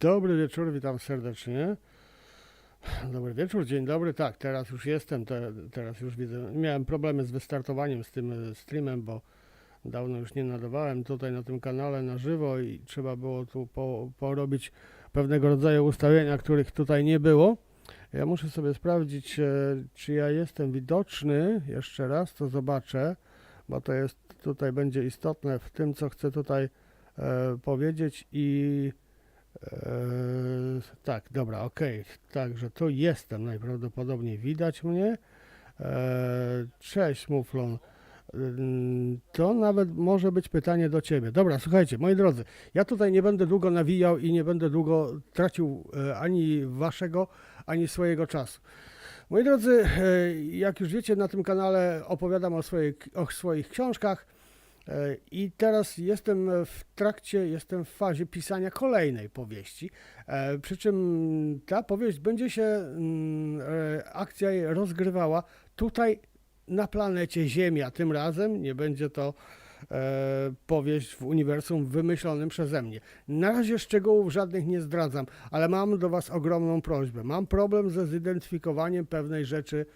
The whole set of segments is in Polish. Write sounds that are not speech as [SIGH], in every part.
Dobry wieczór, witam serdecznie. Dobry wieczór, dzień dobry. Tak, teraz już jestem, te, teraz już widzę. Miałem problemy z wystartowaniem z tym e, streamem, bo dawno już nie nadawałem tutaj na tym kanale na żywo i trzeba było tu po, porobić pewnego rodzaju ustawienia, których tutaj nie było. Ja muszę sobie sprawdzić, e, czy ja jestem widoczny. Jeszcze raz to zobaczę, bo to jest tutaj będzie istotne w tym, co chcę tutaj e, powiedzieć i Eee, tak, dobra, okej. Także tu jestem najprawdopodobniej. Widać mnie. Eee, cześć, Muflon. Ym, To nawet może być pytanie do Ciebie. Dobra, słuchajcie, moi drodzy, ja tutaj nie będę długo nawijał i nie będę długo tracił e, ani Waszego, ani swojego czasu. Moi drodzy, e, jak już wiecie, na tym kanale opowiadam o, swojej, o swoich książkach. E, I teraz jestem w trakcie, jestem w fazie pisania kolejnej powieści. E, Przy czym ta powieść będzie się, mm, e, akcja rozgrywała tutaj na planecie Ziemia. Tym razem nie będzie to powieść w uniwersum wymyślonym przeze mnie. Na razie szczegółów żadnych nie zdradzam, ale mam do Was ogromną prośbę. Mam problem ze zidentyfikowaniem pewnej rzeczy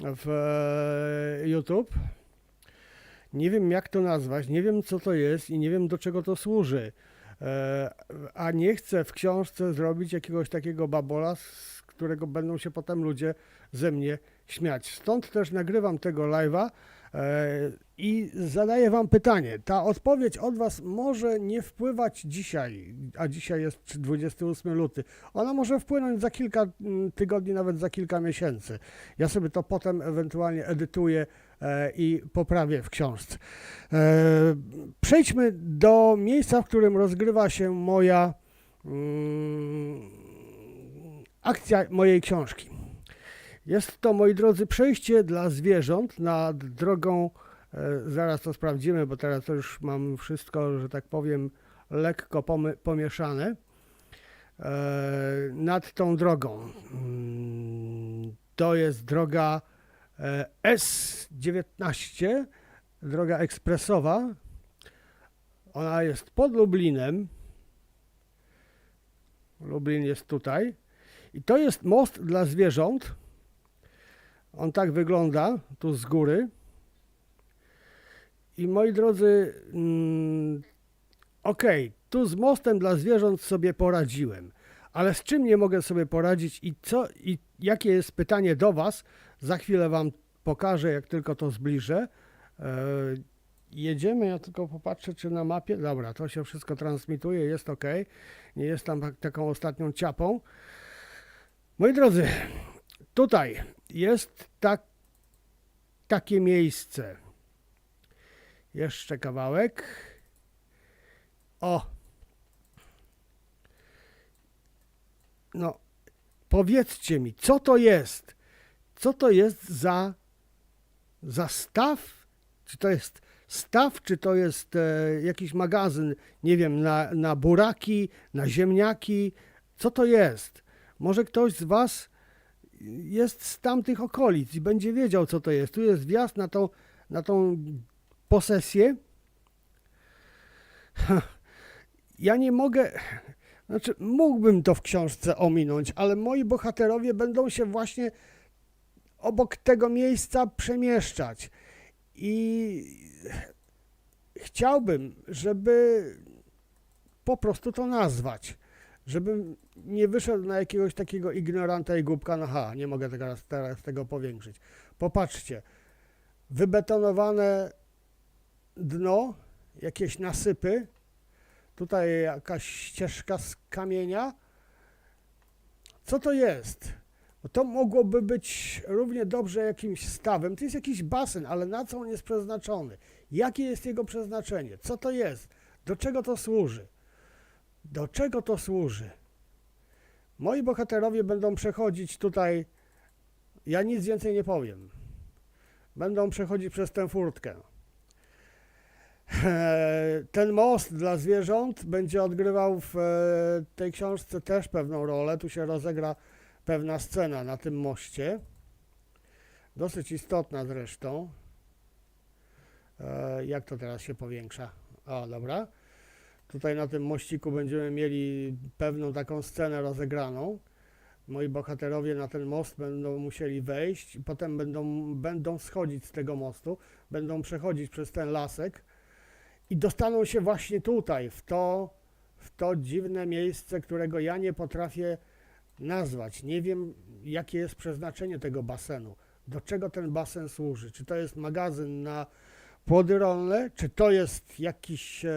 w YouTube. Nie wiem, jak to nazwać, nie wiem, co to jest i nie wiem, do czego to służy. E, a nie chcę w książce zrobić jakiegoś takiego babola, z którego będą się potem ludzie ze mnie śmiać. Stąd też nagrywam tego live'a e, i zadaję Wam pytanie. Ta odpowiedź od Was może nie wpływać dzisiaj, a dzisiaj jest 28 luty. Ona może wpłynąć za kilka mm, tygodni, nawet za kilka miesięcy. Ja sobie to potem ewentualnie edytuję i poprawię w książce. E, Przejdźmy do miejsca, w którym rozgrywa się moja mm, akcja mojej książki. Jest to, moi drodzy, przejście dla zwierząt nad drogą, e, zaraz to sprawdzimy, bo teraz to już mam wszystko, że tak powiem, lekko pomieszane, e, nad tą drogą. Mm, To jest droga e, S19, droga ekspresowa. Ona jest pod Lublinem. Lublin jest tutaj. I to jest most dla zwierząt. On tak wygląda tu z góry. I moi drodzy, mm, okej, tu z mostem dla zwierząt sobie poradziłem. Ale z czym nie mogę sobie poradzić i co i jakie jest pytanie do was? Za chwilę wam pokażę, jak tylko to zbliżę. E, jedziemy, ja tylko popatrzę, czy na mapie. Dobra, to się wszystko transmituje, jest ok. Nie jest tam tak- taką ostatnią ciapą. Moi drodzy, tutaj jest tak, takie miejsce. Jeszcze kawałek. O. No, powiedzcie mi, co to jest? Co to jest za, za staw? Czy to jest staw, czy to jest e, jakiś magazyn, nie wiem, na, na buraki, na ziemniaki? Co to jest? Może ktoś z Was jest z tamtych okolic i będzie wiedział, co to jest. Tu jest wjazd na tą, na tą posesję. [LAUGHS] Ja nie mogę, znaczy mógłbym to w książce ominąć, ale moi bohaterowie będą się właśnie obok tego miejsca przemieszczać. I chciałbym, żeby po prostu to nazwać. Żebym nie wyszedł na jakiegoś takiego ignoranta i głupka, no ha, nie mogę teraz, teraz tego powiększyć. Popatrzcie, wybetonowane dno, jakieś nasypy, tutaj jakaś ścieżka z kamienia. Co to jest? Bo to mogłoby być równie dobrze jakimś stawem. To jest jakiś basen, ale na co on jest przeznaczony? Jakie jest jego przeznaczenie? Co to jest? Do czego to służy? Do czego to służy? Moi bohaterowie będą przechodzić tutaj. Ja nic więcej nie powiem. Będą przechodzić przez tę furtkę. [LAUGHS] Ten most dla zwierząt będzie odgrywał w e, tej książce też pewną rolę. Tu się rozegra pewna scena na tym moście. Dosyć istotna zresztą. E, Jak to teraz się powiększa? O, dobra. Tutaj na tym mościku będziemy mieli pewną taką scenę rozegraną. Moi bohaterowie na ten most będą musieli wejść potem będą, będą schodzić z tego mostu, będą przechodzić przez ten lasek i dostaną się właśnie tutaj, w to, w to dziwne miejsce, którego ja nie potrafię nazwać. Nie wiem, jakie jest przeznaczenie tego basenu. Do czego ten basen służy? Czy to jest magazyn na płody rolne? Czy to jest jakiś, e,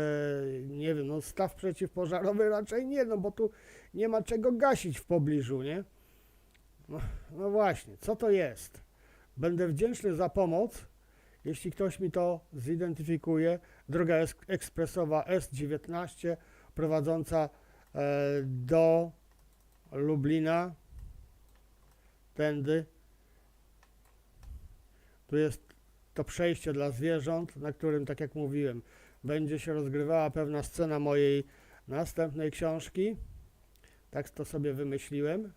nie wiem, no staw przeciwpożarowy? Raczej nie, no bo tu nie ma czego gasić w pobliżu, nie? No, no właśnie, co to jest? Będę wdzięczny za pomoc, jeśli ktoś mi to zidentyfikuje. Droga es- ekspresowa S19 prowadząca e, do Lublina, tędy. Tu jest to przejście dla zwierząt, na którym, tak jak mówiłem, będzie się rozgrywała pewna scena mojej następnej książki. Tak to sobie wymyśliłem.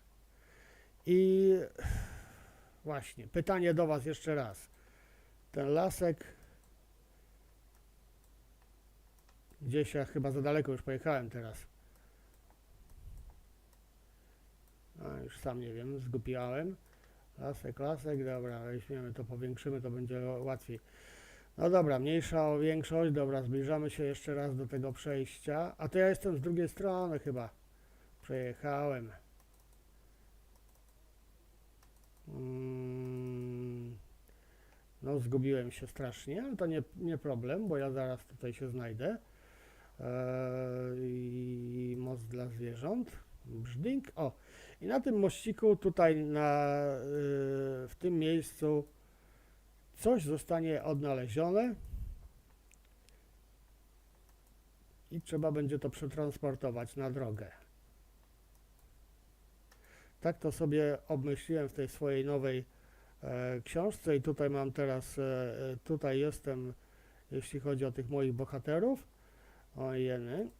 I właśnie, pytanie do Was jeszcze raz. Ten lasek, gdzieś ja chyba za daleko już pojechałem teraz. Już sam nie wiem, zgupiałem. Lasek, lasek, dobra, weźmiemy to, powiększymy, to będzie łatwiej. No dobra, mniejsza o większość, dobra, zbliżamy się jeszcze raz do tego przejścia. A to ja jestem z drugiej strony chyba. Przejechałem. Mm, No, zgubiłem się strasznie, ale to nie, nie problem, bo ja zaraz tutaj się znajdę. Eee, I most dla zwierząt. Brzdink. O, i na tym mościku tutaj na, y, w tym miejscu coś zostanie odnalezione i trzeba będzie to przetransportować na drogę. Tak to sobie obmyśliłem w tej swojej nowej e, książce i tutaj mam teraz, e, e, tutaj jestem, jeśli chodzi o tych moich bohaterów. O jeny.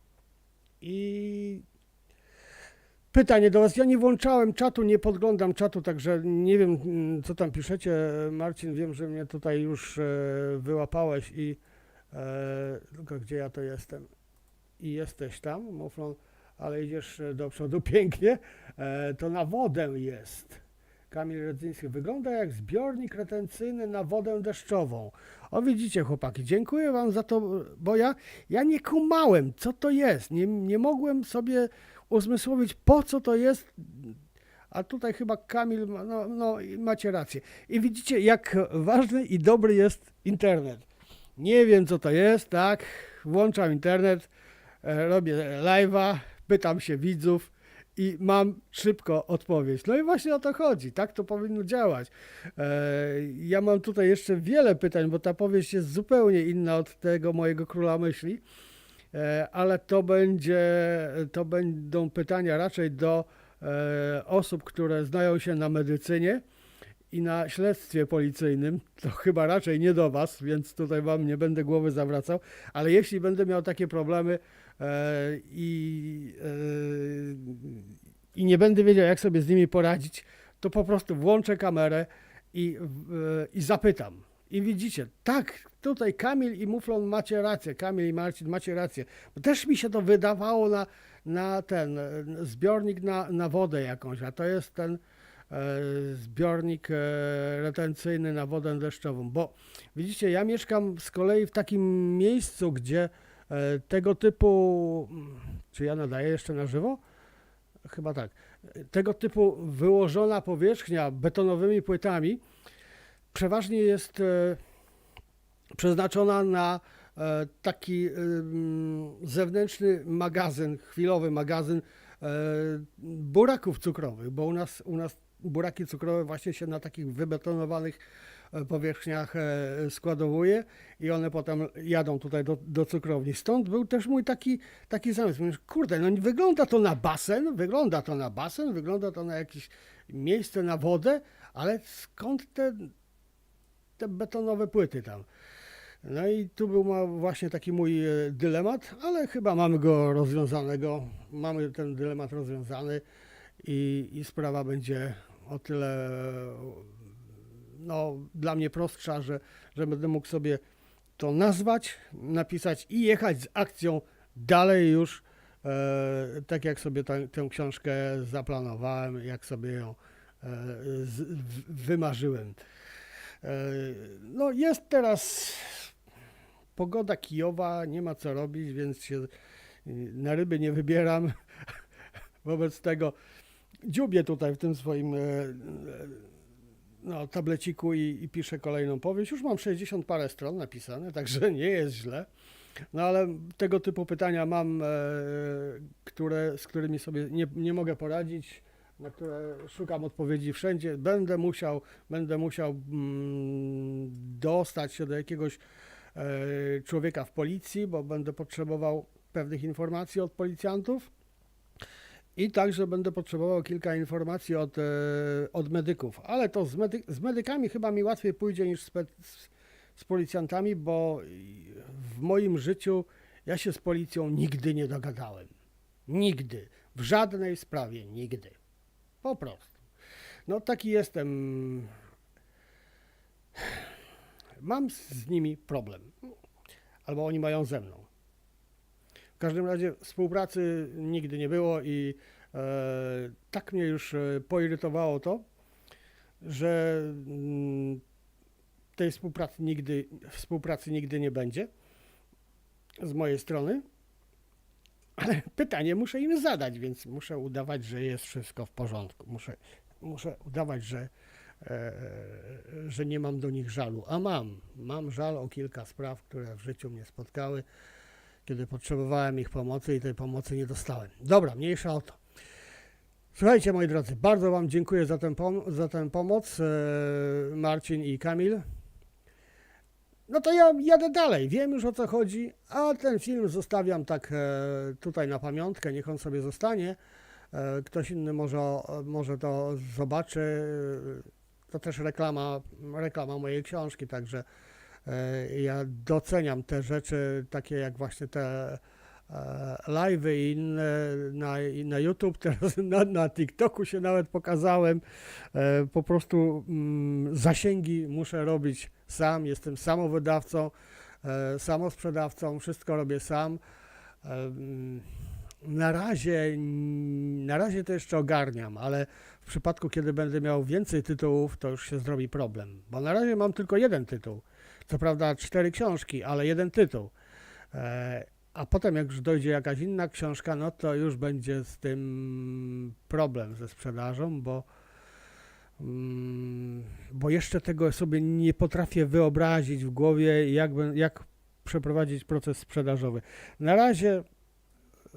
I pytanie do Was. Ja nie włączałem czatu, nie podglądam czatu, także nie wiem, mm, co tam piszecie. Marcin, wiem, że mnie tutaj już e, wyłapałeś i e, gdzie ja to jestem? I jesteś tam, Muflon, ale idziesz e, do przodu [LAUGHS] pięknie. E, to na wodę jest. Kamil Redzyński. Wygląda jak zbiornik retencyjny na wodę deszczową. O widzicie chłopaki, dziękuję wam za to, bo ja, ja nie kumałem, co to jest. Nie, nie mogłem sobie uzmysłowić, po co to jest. A tutaj chyba Kamil, no, no macie rację. I widzicie, jak ważny i dobry jest internet. Nie wiem, co to jest, tak? Włączam internet, e, robię live'a, pytam się widzów i mam szybko odpowiedź. No i właśnie o to chodzi, tak to powinno działać. E, Ja mam tutaj jeszcze wiele pytań, bo ta powieść jest zupełnie inna od tego mojego króla myśli, ale to będzie, to będą pytania raczej do e, osób, które znają się na medycynie i na śledztwie policyjnym. To chyba raczej nie do Was, więc tutaj Wam nie będę głowy zawracał, ale jeśli będę miał takie problemy e, i, e, i nie będę wiedział, jak sobie z nimi poradzić, to po prostu włączę kamerę i, i zapytam. I widzicie, tak, tutaj Kamil i Muflon macie rację, Kamil i Marcin macie rację. Bo też mi się to wydawało na, na ten e, zbiornik na, na wodę jakąś, a to jest ten e, zbiornik e, retencyjny na wodę deszczową. Bo widzicie, ja mieszkam z kolei w takim miejscu, gdzie e, tego typu, mm, czy ja nadaję jeszcze na żywo? Chyba tak. Tego typu wyłożona powierzchnia betonowymi płytami przeważnie jest e, przeznaczona na e, taki ym, zewnętrzny magazyn, chwilowy magazyn e, buraków cukrowych, bo u nas, u nas buraki cukrowe właśnie się na takich wybetonowanych e, powierzchniach e, składowuje i one potem jadą tutaj do, do cukrowni. Stąd był też mój taki, taki zamysł. Mówię, kurde, no wygląda to na basen, wygląda to na basen, wygląda to na jakieś miejsce na wodę, ale skąd te, te betonowe płyty tam? No i tu był właśnie taki mój e, dylemat, ale chyba mamy go rozwiązanego. Mamy ten dylemat rozwiązany i, i sprawa będzie o tyle no, dla mnie prostsza, że, że będę mógł sobie to nazwać, napisać i jechać z akcją dalej już e, tak jak sobie tę- tę książkę zaplanowałem, jak sobie ją e, z, wymarzyłem. No jest teraz pogoda kijowa, nie ma co robić, więc się y, na ryby nie wybieram. [LAUGHS] Wobec tego dziubię tutaj w tym swoim e, e, no, tableciku i, i piszę kolejną powieść. Już mam 60 parę stron napisane, [LAUGHS] także nie jest źle. No ale tego typu pytania mam, e, które, z którymi sobie nie, nie mogę poradzić, na które szukam odpowiedzi wszędzie. Będę musiał, będę musiał mm, dostać się do jakiegoś e, człowieka w policji, bo będę potrzebował pewnych informacji od policjantów. I także będę potrzebował kilka informacji od, e, od medyków, ale to z, medy z medykami chyba mi łatwiej pójdzie niż z, z policjantami, bo w moim życiu ja się z policją nigdy nie dogadałem. Nigdy. W żadnej sprawie nigdy. Po prostu. No taki jestem. Mam z nimi problem. Albo oni mają ze mną. W każdym razie współpracy nigdy nie było i e, tak mnie już e, poirytowało to, że mm, tej współpracy nigdy, współpracy nigdy nie będzie z mojej strony. Ale [CLEARS THROAT] pytanie muszę im zadać, więc muszę udawać, że jest wszystko w porządku. Muszę, muszę udawać, że, e, że nie mam do nich żalu. A mam. Mam żal o kilka spraw, które w życiu mnie spotkały, kiedy potrzebowałem ich pomocy i tej pomocy nie dostałem. Dobra, mniejsza o to. Słuchajcie, moi drodzy, bardzo Wam dziękuję za tę, pom- za tę pomoc, e, Marcin i Kamil. No to ja jadę dalej, wiem już o co chodzi, a ten film zostawiam tak e, tutaj na pamiątkę, niech on sobie zostanie. E, ktoś inny może, może to zobaczy. E, To też reklama, reklama mojej książki, także ja doceniam te rzeczy, takie jak właśnie te live'y i inne na, na YouTube, [LAUGHS] teraz na, na TikToku się nawet pokazałem. Po prostu mm, zasięgi muszę robić sam, jestem samowydawcą, e, samosprzedawcą, wszystko robię sam. Na razie, na razie to jeszcze ogarniam, ale w przypadku, kiedy będę miał więcej tytułów, to już się zrobi problem, bo na razie mam tylko jeden tytuł. Co prawda cztery książki, ale jeden tytuł. E, A potem, jak już dojdzie jakaś inna książka, no to już będzie z tym problem ze sprzedażą, bo, bo jeszcze tego sobie nie potrafię wyobrazić w głowie, jak, jak przeprowadzić proces sprzedażowy. Na razie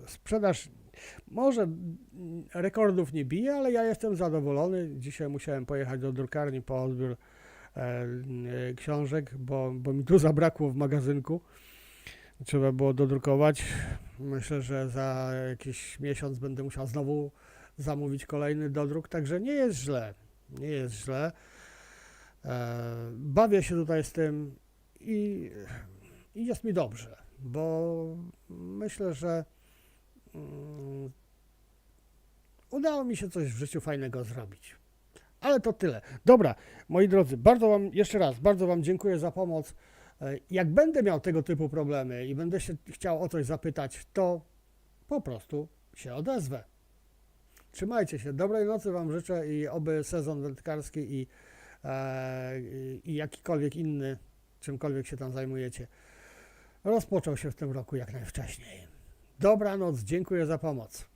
sprzedaż może mm, rekordów nie bije, ale ja jestem zadowolony. Dzisiaj musiałem pojechać do drukarni po odbiór e, e, książek, bo, bo mi tu zabrakło w magazynku. Trzeba było dodrukować. Myślę, że za jakiś miesiąc będę musiał znowu zamówić kolejny dodruk, także nie jest źle. Nie jest źle. E, bawię się tutaj z tym i, i jest mi dobrze, bo myślę, że mm, udało mi się coś w życiu fajnego zrobić. Ale to tyle. Dobra, moi drodzy, bardzo Wam, jeszcze raz, bardzo Wam dziękuję za pomoc. E, Jak będę miał tego typu problemy i będę się chciał o coś zapytać, to po prostu się odezwę. Trzymajcie się. Dobrej nocy Wam życzę i oby sezon wędkarski i, e, i, jakikolwiek inny, czymkolwiek się tam zajmujecie, rozpoczął się w tym roku jak najwcześniej. Dobranoc, dziękuję za pomoc.